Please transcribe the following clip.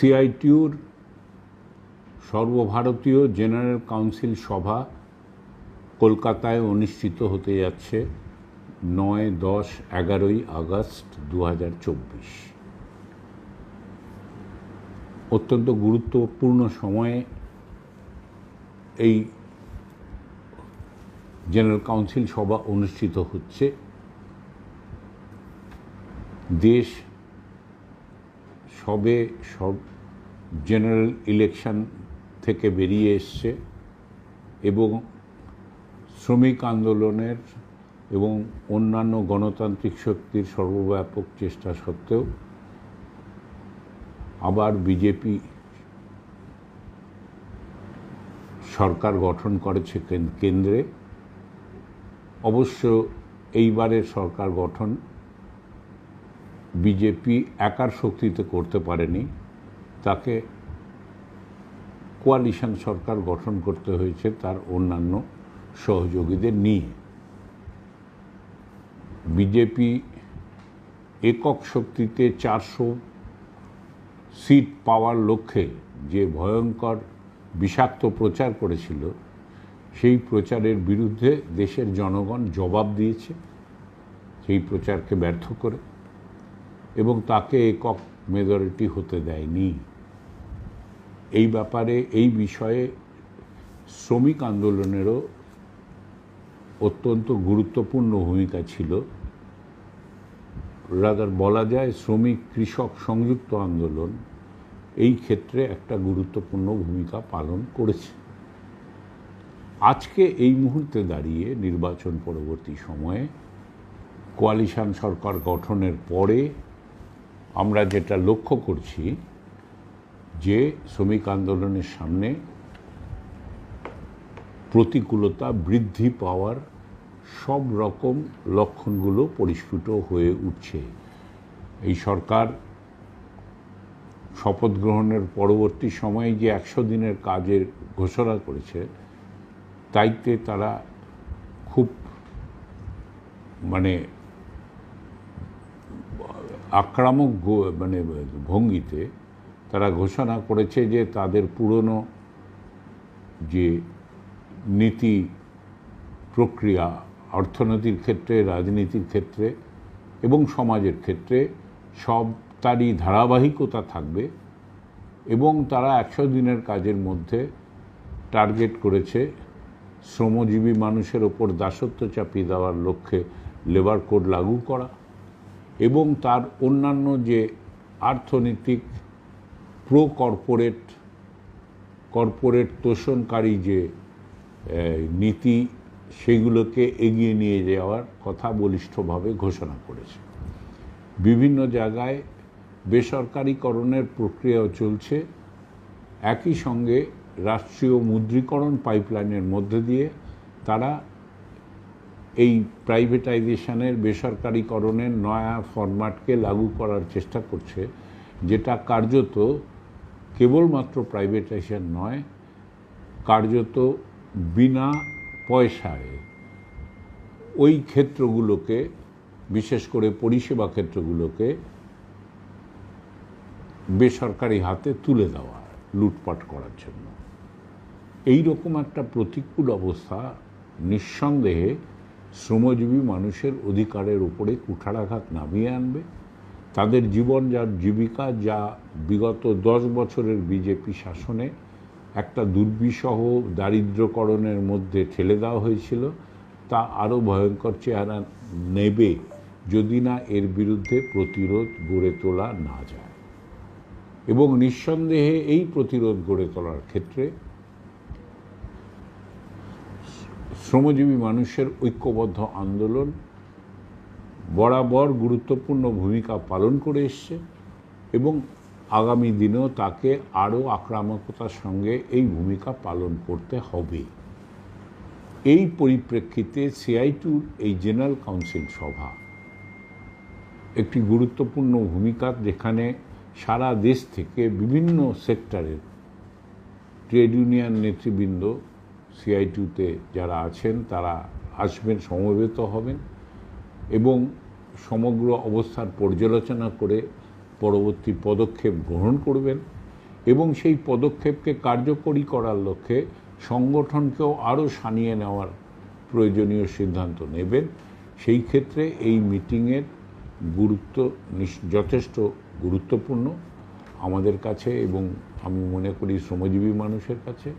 সিআইটিউর সর্বভারতীয় general council সভা কলকাতায় অনুষ্ঠিত হতে যাচ্ছে নয়, দশ, এগারোই আগস্ট দু হাজার চব্বিশ। অত্যন্ত গুরুত্বপূর্ণ সময়ে এই জেনারেল কাউন্সিল সভা অনুষ্ঠিত হচ্ছে। দেশ সবে সব জেনারেল ইলেকশন থেকে বেরিয়ে এসছে এবং শ্রমিক আন্দোলনের এবং অন্যান্য গণতান্ত্রিক শক্তির সর্বব্যাপক চেষ্টা সত্ত্বেও আবার বিজেপি সরকার গঠন করেছে কেন- কেন্দ্রে। অবশ্য এইবারের সরকার গঠন বিজেপি একার শক্তিতে করতে পারেনি, তাকে কোয়ালিশন সরকার গঠন করতে হয়েছে তার অন্যান্য সহযোগীদের নিয়ে। বিজেপি একক শক্তিতে চারশো সিট পাওয়ার লক্ষ্যে যে ভয়ঙ্কর বিষাক্ত প্রচার করেছিল, সেই প্রচারের বিরুদ্ধে দেশের জনগণ জবাব দিয়েছে, সেই প্রচারকে ব্যর্থ করে। এবং তাকে একক মেজরিটি হতে দেয়নি। এই ব্যাপারে, এই বিষয়ে শ্রমিক আন্দোলনেরও অত্যন্ত গুরুত্বপূর্ণ ভূমিকা ছিল। রাদার বলা যায় শ্রমিক কৃষক সংযুক্ত আন্দোলন এই ক্ষেত্রে একটা গুরুত্বপূর্ণ ভূমিকা পালন করেছে। আজকে এই মুহূর্তে দাঁড়িয়ে নির্বাচন পরবর্তী সময়ে কোয়ালিশন সরকার গঠনের পরে আমরা যেটা লক্ষ্য করছি যে শ্রমিক আন্দোলনের সামনে প্রতিকূলতা বৃদ্ধি পাওয়ার সব রকম লক্ষণগুলো পরিস্ফুট হয়ে উঠছে। এই সরকার শপথ গ্রহণের পরবর্তী সময়ে যে একশো দিনের কাজের ঘোষণা করেছে, তাইতে তারা খুব মানে আক্রামক মানে ভঙ্গিতে তারা ঘোষণা করেছে যে তাদের পুরনো যে নীতি প্রক্রিয়া অর্থনীতির ক্ষেত্রে, রাজনীতির ক্ষেত্রে এবং সমাজের ক্ষেত্রে সব তারই ধারাবাহিকতা থাকবে এবং তারা একশো দিনের কাজের মধ্যে টার্গেট করেছে শ্রমজীবী মানুষের ওপর দাসত্ব চাপিয়ে দেওয়ার লক্ষ্যে লেবার কোড লাগু করা। এবং তার অন্যান্য যে অর্থনৈতিক প্রো কর্পোরেট কর্পোরেট তোষণকারী যে নীতি, সেগুলোকে এগিয়ে নিয়ে যাওয়ার কথা বলিষ্ঠভাবে ঘোষণা করেছে। বিভিন্ন জায়গায় বেসরকারিকরণের প্রক্রিয়াও চলছে। একই সঙ্গে রাষ্ট্রীয় মুদ্রীকরণ পাইপলাইনের মধ্যে দিয়ে তারা এই প্রাইভেটাইজেশনের বেসরকারিকরণের নয়া ফরম্যাটকে লাগু করার চেষ্টা করছে, যেটা কার্যত কেবলমাত্র প্রাইভেটাইজেশন নয়, কার্যত বিনা পয়সায় ওই ক্ষেত্রগুলোকে, বিশেষ করে পরিষেবা ক্ষেত্রগুলোকে বেসরকারি হাতে তুলে দেওয়া, লুটপাট করার জন্য। এই রকম একটা প্রতিকূল অবস্থা, নিঃসন্দেহে শ্রমজীবী মানুষের অধিকারের উপরে কুঠারাঘাত নামিয়ে আনবে। তাদের জীবন যা জীবিকা, যা বিগত দশ বছরের বিজেপি শাসনে একটা দুর্বিষহ দারিদ্র্যকরণের মধ্যে ঠেলে দেওয়া হয়েছিল, তা আরও ভয়ঙ্কর চেহারা নেবে যদি না এর বিরুদ্ধে প্রতিরোধ গড়ে তোলা না যায়। এবং নিঃসন্দেহে এই প্রতিরোধ গড়ে তোলার ক্ষেত্রে শ্রমজীবী মানুষের ঐক্যবদ্ধ আন্দোলন বরাবর গুরুত্বপূর্ণ ভূমিকা পালন করে এসছে এবং আগামী দিনেও তাকে আরও আক্রামকতার সঙ্গে এই ভূমিকা পালন করতে হবে। এই পরিপ্রেক্ষিতে সিআইটুর এই জেনারেল কাউন্সিল সভা একটি গুরুত্বপূর্ণ ভূমিকা যেখানে সারা দেশ থেকে বিভিন্ন সেক্টরের ট্রেড ইউনিয়ন নেতৃবৃন্দ সিআইটিউতে যারা আছেন, তারা আসবেন, সমবেত হবেন এবং সমগ্র অবস্থার পর্যালোচনা করে পরবর্তী পদক্ষেপ গ্রহণ করবেন এবং সেই পদক্ষেপকে কার্যকরী করার লক্ষ্যে সংগঠনকেও আরও সানিয়ে নেওয়ার প্রয়োজনীয় সিদ্ধান্ত নেবেন। সেই ক্ষেত্রে এই মিটিংয়ের গুরুত্ব যথেষ্ট গুরুত্বপূর্ণ আমাদের কাছে এবং আমি মনে করি শ্রমজীবী মানুষের কাছে।